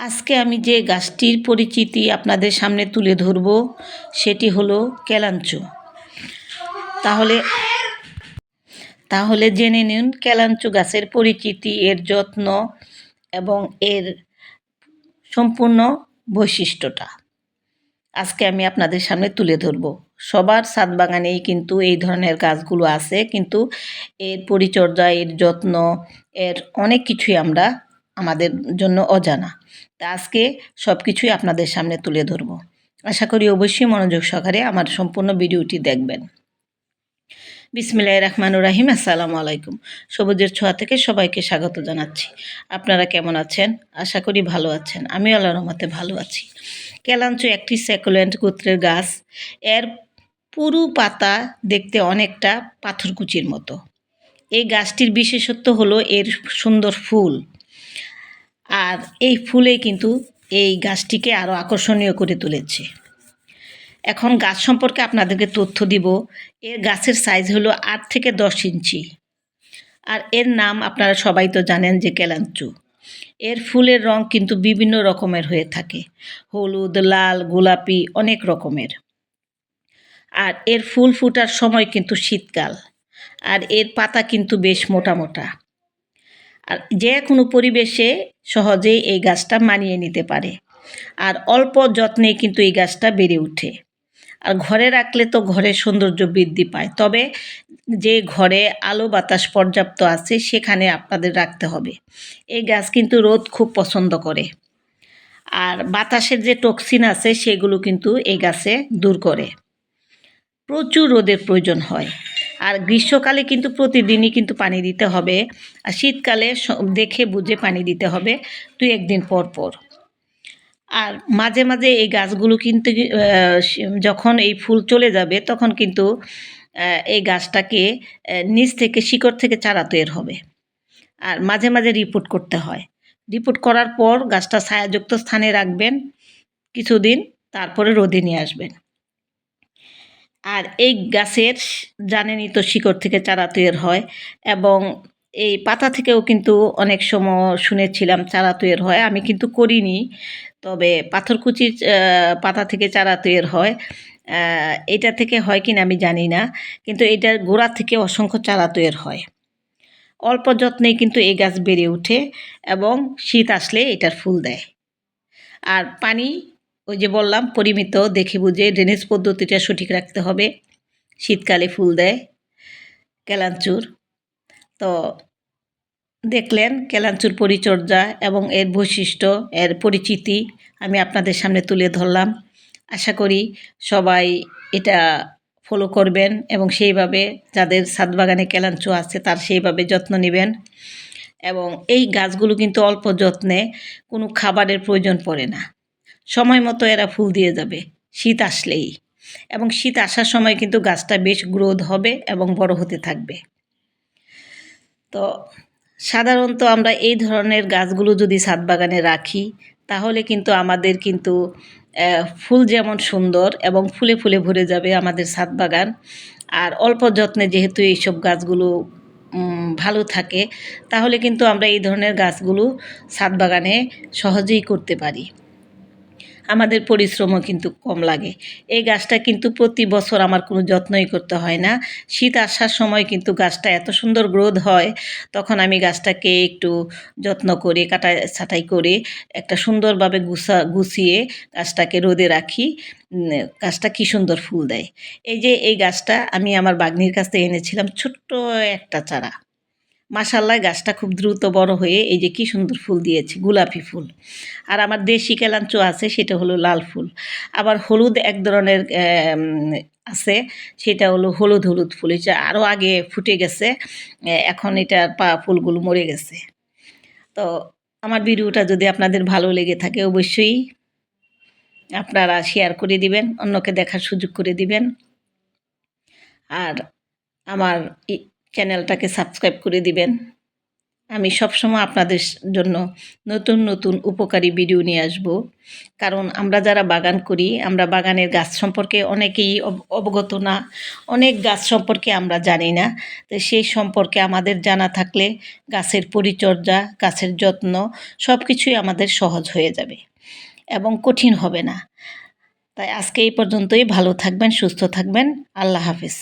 আজকে আমি যে গাছটির পরিচিতি আপনাদের সামনে তুলে ধরব, সেটি হলো কেলাঞ্চু। তাহলে তাহলে জেনে নিন কেলাঞ্চু গাছের পরিচিতি, এর যত্ন এবং এর সম্পূর্ণ বৈশিষ্ট্যটা। আজকে আমি আপনাদের সামনে তুলে ধরব। সবার ছাদ বাগানেই কিন্তু এই ধরনের গাছগুলো আছে, কিন্তু এর পরিচর্যা, এর যত্ন, এর অনেক কিছুই আমরা আমাদের জন্য অজানা। তা আজকে সব কিছুই আপনাদের সামনে তুলে ধরব। আশা করি অবশ্যই মনোযোগ সহকারে আমার সম্পূর্ণ ভিডিওটি দেখবেন। বিসমিল্লাহ রহমানুর রাহিম আসসালামু আলাইকুম। সবুজের ছোঁয়া থেকে সবাইকে স্বাগত জানাচ্ছি। আপনারা কেমন আছেন? আশা করি ভালো আছেন। আমি আল্লাহ রহমতে ভালো আছি। কেলাঞ্চু একটি সেকুলেন্ট গোত্রের গাছ। এর পুরু পাতা দেখতে অনেকটা পাথরকুচির মতো। এই গাছটির বিশেষত্ব হলো এর সুন্দর ফুল। আর এই ফুলে কিন্তু এই গাছটিকে আরও আকর্ষণীয় করে তুলেছে। এখন গাছ সম্পর্কে আপনাদেরকে তথ্য দিব। এর গাছের সাইজ হলো আট থেকে দশ ইঞ্চি। আর এর নাম আপনারা সবাই তো জানেন যে কেলাঞ্চু। এর ফুলের রং কিন্তু বিভিন্ন রকমের হয়ে থাকে। হলুদ, লাল, গোলাপি অনেক রকমের। আর এর ফুল ফুটার সময় কিন্তু শীতকাল। আর এর পাতা কিন্তু বেশ মোটা মোটা। আর যে কোনো পরিবেশে সহজেই এই গাছটা মানিয়ে নিতে পারে। আর অল্প যত্নে কিন্তু এই গাছটা বেড়ে ওঠে। আর ঘরে রাখলে তো ঘরের সৌন্দর্য বৃদ্ধি পায়। তবে যে ঘরে আলো বাতাস পর্যাপ্ত আছে, সেখানে আপনাদের রাখতে হবে। এই গাছ কিন্তু রোদ খুব পছন্দ করে। আর বাতাসের যে টক্সিন আছে, সেগুলো কিন্তু এই গাছে দূর করে। প্রচুর রোদের প্রয়োজন হয়। আর গ্রীষ্মকালে কিন্তু প্রতিদিনই কিন্তু পানি দিতে হবে। আর শীতকালে দেখে বুঝে পানি দিতে হবে দুই একদিন পর পর। আর মাঝে মাঝে এই গাছগুলো কিন্তু যখন এই ফুল চলে যাবে তখন কিন্তু এই গাছটাকে নিচ থেকে শিকড় থেকে চারা তৈরি হবে। আর মাঝে মাঝে রিপোর্ট করতে হয়। রিপোর্ট করার পর গাছটা ছায়াযুক্ত স্থানে রাখবেন। কিছুদিন তারপরে রোদে নিয়ে আসবেন। আর এই গাছের জানেনই তো শিকড় থেকে চারা তৈরি হয় এবং এই পাতা থেকেও কিন্তু অনেক সময় শুনেছিলাম চারা তৈরি হয়। আমি কিন্তু করিনি, তবে পাথরকুচির পাতা থেকে চারা তৈরি হয়। এটা থেকে হয় কিনা আমি জানি না, কিন্তু এটার গোড়া থেকে অসংখ্য চারা তৈরি হয়। অল্প যত্নেই কিন্তু এই গাছ বেড়ে ওঠে এবং শীত আসলে এটার ফুল দেয়। আর পানি ওই যে বললাম, পরিমিত, দেখে বুঝে ড্রেনেজ পদ্ধতিটা সঠিক রাখতে হবে। শীতকালে ফুল দেয়, কেলাঞ্চুর। তো দেখলেন, কেলাঞ্চুর পরিচর্যা এবং এর বৈশিষ্ট্য, এর পরিচিতি আমি আপনাদের সামনে তুলে ধরলাম। আশা করি সবাই এটা ফলো করবেন এবং সেইভাবে যাদের ছাদ বাগানে কেলাঞ্চু আছে তার সেইভাবে যত্ন নেবেন। এবং এই গাছগুলো কিন্তু অল্প যত্নে কোনো খাবারের প্রয়োজন পড়ে না। সময় মতো এরা ফুল দিয়ে যাবে। শীত আসলেই। এবং শীত আসার সময় কিন্তু গাছটা বেশ গ্রোথ হবে এবং বড় হতে থাকবে। তো সাধারণত আমরা এই ধরনের গাছগুলো যদি ছাদ বাগানে রাখি, তাহলে কিন্তু আমাদের কিন্তু ফুল যেমন সুন্দর এবং ফুলে ফুলে ভরে যাবে আমাদের ছাদ বাগান। আর অল্প যত্নে যেহেতু এইসব গাছগুলো ভালো থাকে, তাহলে কিন্তু আমরা এই ধরনের গাছগুলো ছাদ বাগানে সহজেই করতে পারি। আমাদের পরিশ্রমও কিন্তু কম লাগে। এই গাছটা কিন্তু প্রতি বছর আমার কোনো যত্নই করতে হয় না। শীত আসার সময় কিন্তু গাছটা এত সুন্দর গ্রোথ হয়, তখন আমি গাছটাকে একটু যত্ন করে কাটা ছাটাই করে একটা সুন্দরভাবে গুছা, গুছিয়ে গাছটাকে রোদে রাখি। গাছটা কী সুন্দর ফুল দেয়। এই যে এই গাছটা আমি আমার বাগনির কাছ থেকে এনেছিলাম ছোট্ট একটা চারা। মাসাল্লাহ গাছটা খুব দ্রুত বড় হয়ে এই যে কি সুন্দর ফুল দিয়েছে, গোলাপি ফুল। আর আমার দেশি কেলাঞ্চো আছে, সেটা হলো লাল ফুল। আবার হলুদ এক ধরনের আছে, সেটা হলো হলুদ হলুদ ফুল এটা আরও আগে ফুটে গেছে এখন এটার পা ফুলগুলো মরে গেছে। তো আমার ভিডিওটা যদি আপনাদের ভালো লেগে থাকে, অবশ্যই আপনারা শেয়ার করে দিবেন, অন্যকে দেখার সুযোগ করে দিবেন। আর আমার চ্যানেলটাকে সাবস্ক্রাইব করে দিবেন। আমি সবসময় আপনাদের জন্য নতুন নতুন উপকারী ভিডিও নিয়ে আসব। কারণ আমরা যারা বাগান করি, আমরা বাগানের গাছ সম্পর্কে অনেকেই অব- অবগত না, অনেক গাছ সম্পর্কে আমরা জানি না। তো সেই সম্পর্কে আমাদের জানা থাকলে গাছের পরিচর্যা, গাছের যত্ন সব কিছুই আমাদের সহজ হয়ে যাবে এবং কঠিন হবে না। তাই আজকে এই পর্যন্তই। ভালো থাকবেন, সুস্থ থাকবেন। আল্লাহ হাফিজ।